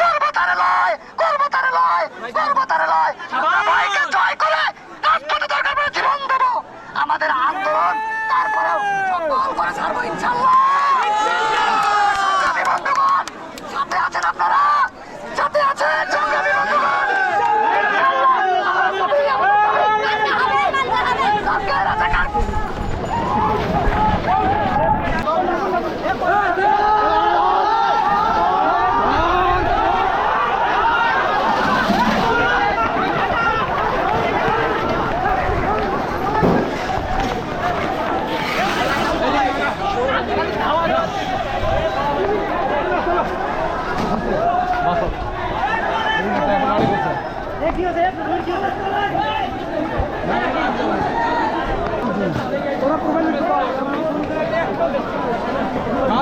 করবি তোর লয় করব তারে লয় করব Arbeit! আছে কাজ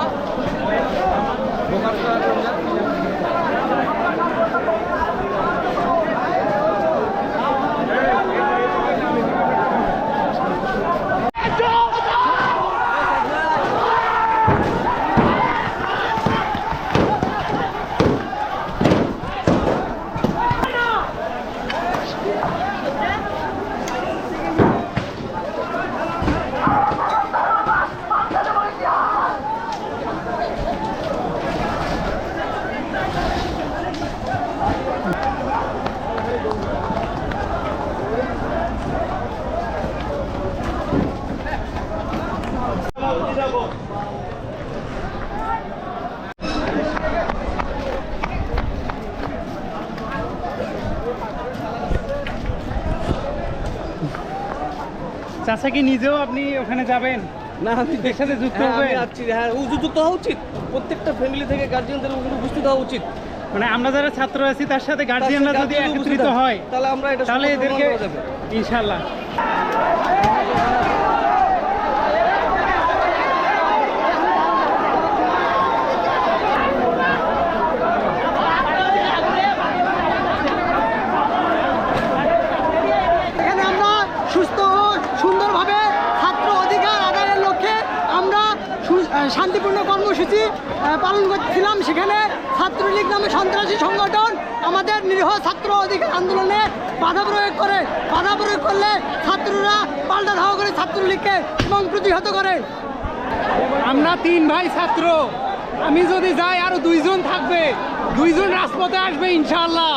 চাচা কি নিজেও আপনি ওখানে যাবেন না আমি সাথে যুক্ত হ্যাঁ, হবেন? যাচ্ছি হ্যাঁ যুক্ত হওয়া উচিত প্রত্যেকটা ফ্যামিলি থেকে গার্জিয়ানদের উপস্থিত হওয়া উচিত মানে আমরা যারা ছাত্র আছি তার সাথে গার্জিয়ানরা যদি একত্রিত হয় তাহলে আমরা এটা তাহলে এদেরকে। ইনশাল্লাহ শান্তিপূর্ণ কর্মসূচি পালন করছিলাম সেখানে ছাত্রলীগ নামে সন্ত্রাসী সংগঠন আমাদের নিরীহ ছাত্র অধিকার আন্দোলনে বাধা প্রয়োগ করে। বাধা প্রয়োগ করলে ছাত্ররা পাল্টা ধাওয়া করে ছাত্রলীগকে এবং প্রতিহত করে। আমরা তিন ভাই ছাত্র। আমি যদি যাই, আরও দুইজন থাকবে। দুইজন রাজপথে আসবে, ইনশাআল্লাহ।